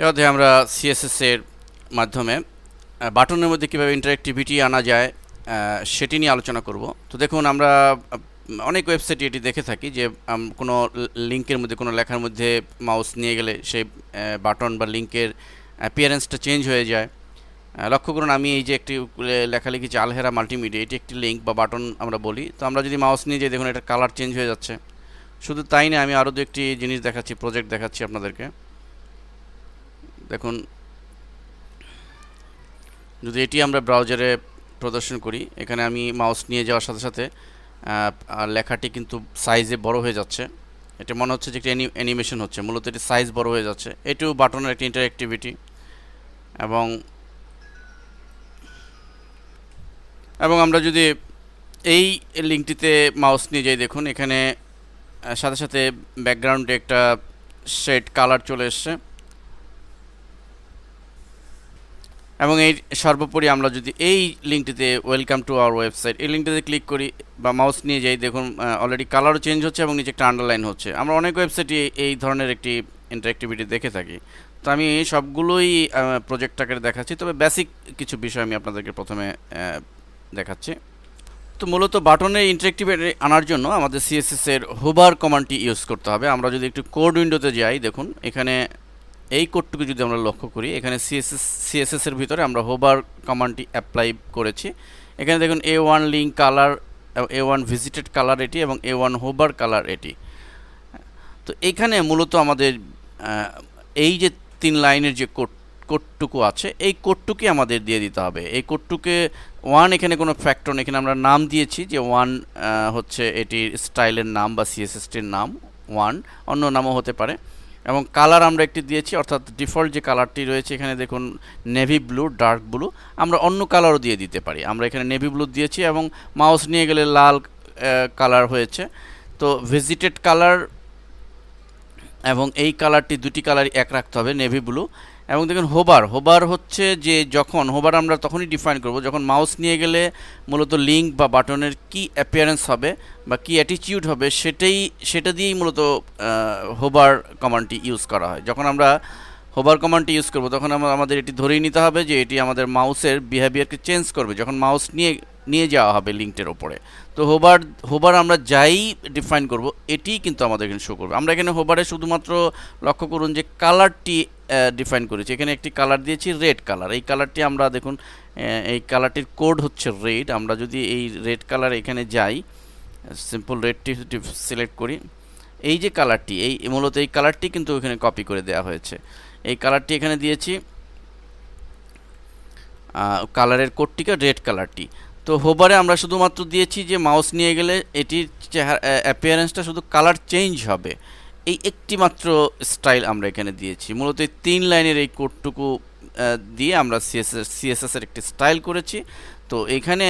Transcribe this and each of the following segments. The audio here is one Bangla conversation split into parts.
এ অধ্যায়ে আমরা সিএসএস এর মাধ্যমে বাটনের মধ্যে কীভাবে ইন্টারেক্টিভিটি আনা যায় সেটি নিয়ে আলোচনা করব। তো দেখুন, আমরা অনেক ওয়েবসাইটে এটি দেখে থাকি যে কোনো লিঙ্কের মধ্যে, কোনো লেখার মধ্যে মাউস নিয়ে গেলে সেই বাটন বা লিঙ্কের অ্যাপিয়ারেন্সটা চেঞ্জ হয়ে যায়। লক্ষ্য করুন, আমি এই যে একটি লেখা লিখেছি, আলহেরা মাল্টিমিডিয়া এটি একটি লিঙ্ক বা বাটন আমরা বলি। তো আমরা যদি মাউস নিয়ে যাই, দেখুন এটার কালার চেঞ্জ হয়ে যাচ্ছে। শুধু তাই না, আমি আরও দু একটি জিনিস দেখাচ্ছি প্রজেক্ট দেখাচ্ছি আপনাদেরকে। দেখুন, যদি এটি আমরা ব্রাউজারে প্রদর্শন করি, এখানে আমি মাউস নিয়ে যাওয়ার সাথে সাথে লেখাটি কিন্তু সাইজে বড় হয়ে যাচ্ছে। এটা মনে হচ্ছে যে একটি অ্যানিমেশন হচ্ছে, মূলত এটি সাইজ বড় হয়ে যাচ্ছে। এটিও বাটনের একটি ইন্টারঅ্যাক্টিভিটি এবং এবং আমরা যদি এই লিঙ্কটিতে মাউস নিয়ে যাই, দেখুন, এখানে সাথে সাথে ব্যাকগ্রাউন্ডে একটা শেড কালার চলে এসছে। এবং এই সর্বোপরি আমরা যদি এই লিঙ্কটিতে ওয়েলকাম টু আওয়ার ওয়েবসাইট এই লিঙ্কটিতে ক্লিক করি বা মাউস নিয়ে যাই, দেখুন অলরেডি কালারও চেঞ্জ হচ্ছে এবং নিচে একটা আন্ডারলাইন হচ্ছে। আমরা অনেক ওয়েবসাইটে এই ধরনের একটি ইন্টারেক্টিভিটি দেখে থাকি। তো আমি সবগুলোই প্রজেক্টটাকে দেখাচ্ছি। তবে বেসিক কিছু বিষয় আমি আপনাদেরকে প্রথমে দেখাচ্ছি। তো মূলত বাটনের ইন্টারেক্টিভিটি আনার জন্য আমাদের সিএসএস এর হোবার কমান্ডটি ইউজ করতে হবে। আমরা যদি একটু কোড উইন্ডোতে যাই, দেখুন, এখানে এই কোডটুকু যদি আমরা লক্ষ্য করি, এখানে সিএসএস সিএসএস এর ভিতরে আমরা হোবার কমান্ডটি অ্যাপ্লাই করেছি। এখানে দেখুন a one link colour a one visited colour এটি এবং এ ওয়ান হোবার কালার এটি। তো এখানে মূলত আমাদের এই যে তিন লাইনের যে কোড, কোডটুকু আছে, এই কোডটুকুই আমাদের দিয়ে দিতে হবে। এই কোডটুকে ওয়ান এখানে কোনো ফ্যাক্টর নেই। এখানে আমরা নাম দিয়েছি যে ওয়ান হচ্ছে এটির স্টাইলের নাম বা সিএসএসটির নাম ওয়ান অন্য নামও হতে পারে। এবং কালার আমরা একটি দিয়েছি, অর্থাৎ ডিফল্ট যে কালারটি রয়েছে, এখানে দেখুন নেভি ব্লু, ডার্ক ব্লু, আমরা অন্য কালারও দিয়ে দিতে পারি। আমরা এখানে নেভি ব্লু দিয়েছি এবং মাউস নিয়ে গেলে লাল কালার হয়েছে। তো ভিজিটেড কালার এবং এই কালারটি দুটি কালারই এক রাখতে হবে নেভি ব্লু এবং দেখুন, হোবার। হোবার হচ্ছে যে যখন, হোবার আমরা তখনই ডিফাইন করব, যখন মাউস নিয়ে গেলে মূলত লিঙ্ক বা বাটনের কি অ্যাপিয়ারেন্স হবে বা কি অ্যাটিটিউড হবে সেটাই, সেটা দিয়েই মূলত হোবার কমান্ডটি ইউজ করা হয়। যখন আমরা হোবার কমান্ডটি ইউজ করব, তখন আমাদের এটি ধরেই নিতে হবে যে এটি আমাদের মাউসের বিহেভিয়ারকে চেঞ্জ করবে। যখন মাউস নিয়ে নিয়ে যাওয়া হবে লিঙ্কটের ওপরে। তো হোবার হোবার আমরা যাই ডিফাইন করব, এটিই কিন্তু আমাদের এখানে শো করবে। আমরা এখানে হোবারে শুধুমাত্র লক্ষ্য করুন যে কালারটি ডিফাইন করেছি। এখানে একটি কালার দিয়েছি রেড কালার এই কালারটি আমরা দেখুন এই কালারটির কোড হচ্ছে রেড আমরা যদি এই রেড কালার এখানে যাই সিম্পল রেডটি সিলেক্ট করি। এই যে কালারটি এই মূলত এই কালারটি কিন্তু এখানে কপি করে দেওয়া হয়েছে। এই কালারটি এখানে দিয়েছি কালারের কোডটিকে রেড কালারটি তো হোবারে আমরা শুধুমাত্র দিয়েছি যে মাউস নিয়ে গেলে এটির চেহারা অ্যাপিয়ারেন্সটা শুধু কালার চেঞ্জ হবে। এই একটি মাত্র স্টাইল আমরা এখানে দিয়েছি। মূলত এই তিন লাইনের এই কোডটুকু দিয়ে আমরা সিএসএস সিএসএস এর একটি স্টাইল করেছি। তো এখানে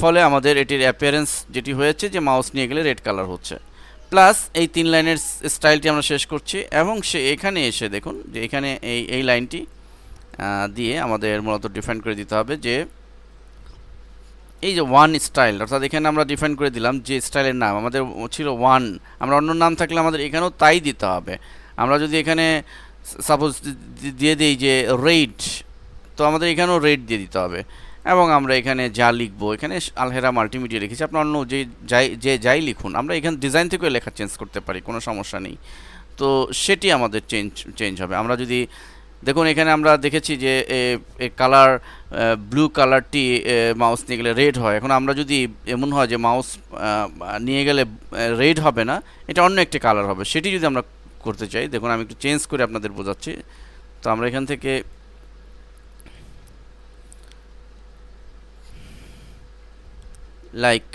ফলে আমাদের এটির অ্যাপিয়ারেন্স যেটি হয়েছে যে মাউস নিয়ে গেলে রেড কালার হচ্ছে। প্লাস এই তিন লাইনের স্টাইলটি আমরা শেষ করছি এবং সে এখানে এসে দেখুন যে এখানে এই এই লাইনটি দিয়ে আমাদের মূলত ডিফাইন করে দিতে হবে যে এই যে ওয়ান স্টাইল অর্থাৎ এখানে আমরা ডিফাইন করে দিলাম যে স্টাইলের নাম। আমাদের ছিল ওয়ান আমরা অন্য নাম থাকলে আমাদের এখানেও তাই দিতে হবে। আমরা যদি এখানে সাপোজ দিয়ে দিই যে রেড তো আমাদের এখানেও রেড দিয়ে দিতে হবে। এবং আমরা এখানে যা লিখব, এখানে আলহেরা মাল্টিমিডিয়া লিখেছি। আপনার অন্য যে যাই যে যাই লিখুন, আমরা এখানে ডিজাইন থেকেও লেখা চেঞ্জ করতে পারি, কোনো সমস্যা নেই। তো সেটি আমাদের চেঞ্জ চেঞ্জ হবে। আমরা যদি দেখুন, এখানে আমরা দেখেছি যে কালার ব্লু কালারটি মাউস নিয়ে গেলে রেড হয়। এখন আমরা যদি এমন হয় যে মাউস নিয়ে গেলে রেড হবে না, এটা অন্য একটি কালার হবে। সেটি যদি আমরা করতে চাই, দেখুন, আমি একটু চেঞ্জ করে আপনাদের বোঝাচ্ছি। তো আমরা এখান থেকে লাইক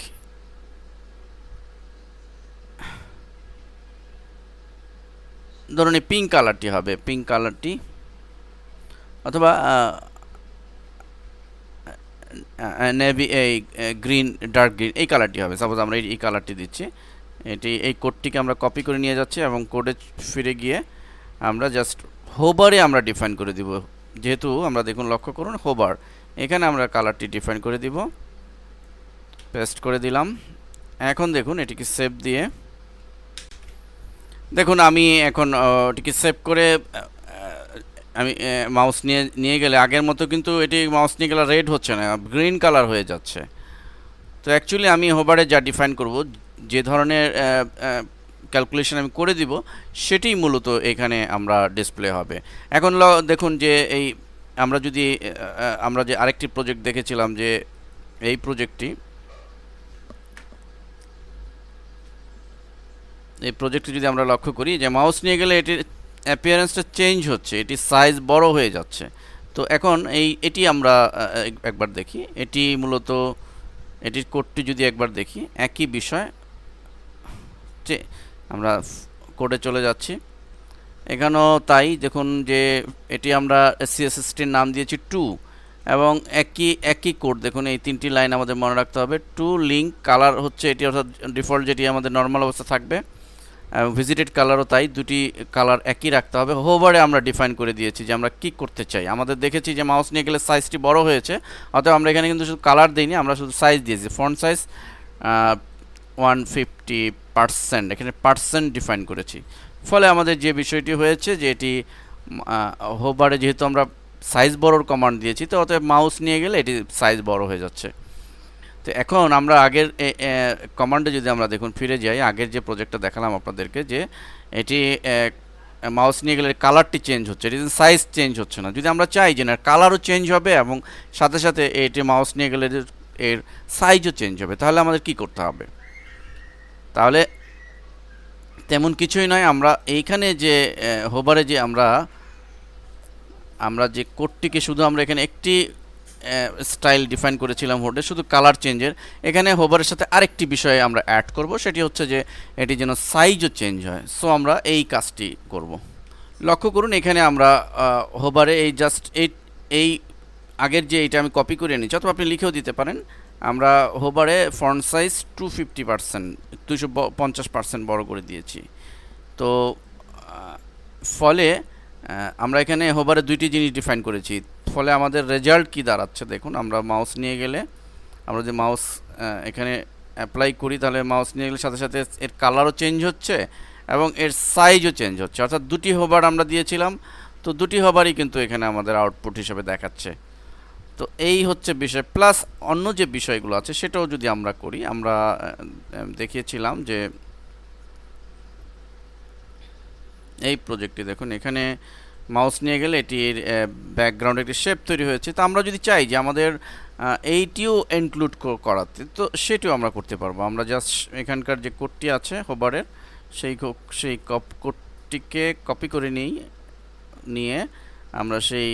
ধরুন পিঙ্ক কালারটি হবে। পিঙ্ক কালারটি অথবা নেভি এই গ্রিন ডার্ক গ্রিন এই কালারটি হবে। সাপোজ আমরা এই কালারটি দিচ্ছি। এটি, এই কোডটিকে আমরা কপি করে নিয়ে যাচ্ছি এবং কোডে ফিরে গিয়ে আমরা জাস্ট হোবারে আমরা ডিফাইন করে দিব। যেহেতু আমরা দেখুন, লক্ষ্য করুন হোবার এখানে আমরা কালারটি ডিফাইন করে দিব। পেস্ট করে দিলাম। এখন দেখুন, এটিকে সেভ দিয়ে, দেখুন, আমি এখন এটিকে সেভ করে আমি মাউস নিয়ে নিয়ে গেলে আগের মতো কিন্তু এটি মাউস নিয়ে গেলে রেড হচ্ছে না গ্রিন কালার হয়ে যাচ্ছে। তো অ্যাকচুয়ালি আমি হোবারে যা ডিফাইন করব, যে ধরনের ক্যালকুলেশন আমি করে দিব, সেটাই মূলত এখানে আমরা ডিসপ্লে হবে। এখন দেখুন যে এই, আমরা যদি আমরা যে আরেকটি প্রজেক্ট দেখেছিলাম যে এই প্রজেক্টটি এই প্রজেক্টটি যদি আমরা লক্ষ্য করি যে মাউস নিয়ে গেলে এটির অ্যাপিয়ারেন্সটা চেঞ্জ হচ্ছে, এটি সাইজ বড় হয়ে যাচ্ছে। তো এখন এই, এটি আমরা এক- একবার দেখি। এটি মূলত, এটির কোডটি যদি একবার দেখি, একই বিষয় আমরা কোডে চলে যাচ্ছি। এখানেও তাই, দেখুন যে এটি আমরা সিএসএসটির নাম দিয়েছি টু এবং একই একই কোড দেখুন এই তিনটি লাইন আমাদের মনে রাখতে হবে। টু লিঙ্ক কালার হচ্ছে, এটি অর্থাৎ ডিফল্ট যেটি আমাদের নর্মাল অবস্থা থাকবে। ভিজিটেড কালারও তাই, দুটি কালার একই রাখতে হবে। হোভারে আমরা ডিফাইন করে দিয়েছি যে আমরা কি করতে চাই। আমাদের দেখেছি যে মাউস নিয়ে গেলে সাইজটি বড় হয়েছে, অতএব আমরা এখানে কিন্তু শুধু কালার দিইনি, আমরা শুধু সাইজ দিয়েছি। Font size one fifty percent এখানে পার্সেন্ট ডিফাইন করেছি। ফলে আমাদের যে বিষয়টি হয়েছে যে এটি হোভারে যেহেতু আমরা সাইজ বড়োর কমান্ড দিয়েছি, তো অতএব মাউস নিয়ে গেলে এটি সাইজ বড় হয়ে যাচ্ছে। তো এখন আমরা আগের কমান্ডে যদি আমরা দেখুন ফিরে যাই, আগের যে প্রজেক্টটা দেখালাম আপনাদেরকে যে এটি মাউস নিয়ে গেলে কালারটি চেঞ্জ হচ্ছে এটি সাইজ চেঞ্জ হচ্ছে না। যদি আমরা চাই যে না কালারও চেঞ্জ হবে এবং সাথে সাথে এটি মাউস নিয়ে গেলে এর সাইজও চেঞ্জ হবে, তাহলে আমাদের কি করতে হবে? তাহলে তেমন কিছুই নয়, আমরা এইখানে যে হোবারে যে আমরা আমরা যে কোডটিকে শুধু আমরা এখানে একটি স্টাইল ডিফাইন করেছিলাম হোডে শুধু কালার চেঞ্জের এখানে হোবারের সাথে আরেকটি বিষয়ে আমরা অ্যাড করব, সেটি হচ্ছে যে এটি যেন সাইজও চেঞ্জ হয়। সো আমরা এই কাজটি করব। লক্ষ্য করুন, এখানে আমরা হোবারে এই জাস্ট এই এই আগের যে এইটা আমি কপি করে নিচ্ছি অথবা আপনি লিখেও দিতে পারেন। আমরা হোবারে font size two fifty percent দুশো পঞ্চাশ পার্সেন্ট বড় করে দিয়েছি। তো ফলে আমরা এখানে হোবারে দুইটি জিনিস ডিফাইন করেছি। ফলে আমাদের রেজাল্ট কি দাঁড়াচ্ছে দেখুন, আমরা মাউস নিয়ে গেলে, আমরা যে মাউস এখানে অ্যাপ্লাই করি, তাহলে মাউস নিয়ে গেলে সাথে সাথে এর কালারও চেঞ্জ হচ্ছে এবং এর সাইজও চেঞ্জ হচ্ছে। অর্থাৎ দুটি হোবার আমরা দিয়েছিলাম, তো দুটি হোবারই কিন্তু এখানে আমাদের আউটপুট হিসেবে দেখাচ্ছে। তো এই হচ্ছে বিষয় প্লাস অন্য যে বিষয়গুলো আছে, সেটাও যদি আমরা করি, আমরা দেখিয়েছিলাম যে এই প্রজেক্টটি দেখুন, এখানে মাউস নিয়ে গেলে এটির ব্যাকগ্রাউন্ডে একটি শেপ তৈরি হয়েছে। তো আমরা যদি চাই যে আমাদের এইটিও ইনক্লুড করাতে, তো সেটিও আমরা করতে পারব। আমরা জাস্ট এখানকার যে কোডটি আছে হোবারের সেই সেই কপ কোডটিকে কপি করে নিই, নিয়ে আমরা সেই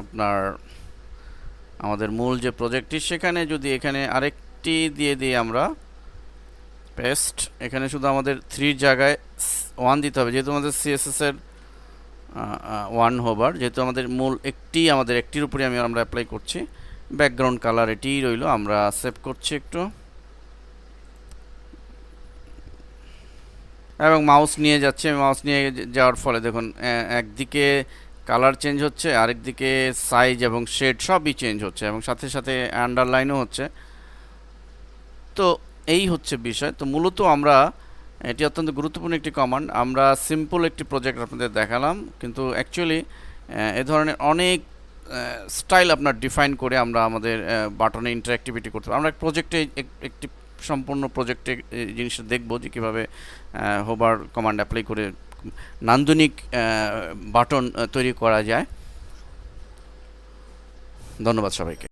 আপনার, আমাদের মূল যে প্রজেক্টটি সেখানে যদি এখানে আরেকটি দিয়ে দিই আমরা পেস্ট এখানে শুধু আমাদের থ্রির জায়গায় ওয়ান দিতে হবে। যেহেতু আমাদের সিএসএস এর ওয়ান হোবার যেহেতু আমাদের মূল একটি, আমাদের একটির উপরে আমি আমরা অ্যাপ্লাই করছি। ব্যাকগ্রাউন্ড কালার এটিই রইল, আমরা সেভ করছি একটু। এবং মাউস নিয়ে যাচ্ছে মাউস নিয়ে যাওয়ার ফলে দেখুন একদিকে কালার চেঞ্জ হচ্ছে, আরেকদিকে সাইজ এবং শেড সবই চেঞ্জ হচ্ছে এবং সাথে সাথে আন্ডারলাইনও হচ্ছে। তো এই হচ্ছে বিষয়। তো মূলত আমরা, এটি অত্যন্ত গুরুত্বপূর্ণ একটি কমান্ড আমরা সিম্পল একটি প্রজেক্ট আপনাদের দেখালাম, কিন্তু অ্যাকচুয়ালি এ ধরনের অনেক স্টাইল আপনার ডিফাইন করে আমরা আমাদের বাটনে ইন্টারঅ্যাক্টিভিটি করতে আমরা প্রজেক্টে একটি সম্পূর্ণ প্রজেক্টে জিনিসটা দেখব যে কীভাবে হোবার কমান্ড অ্যাপ্লাই করে নান্দনিক বাটন তৈরি করা যায়। ধন্যবাদ সবাইকে।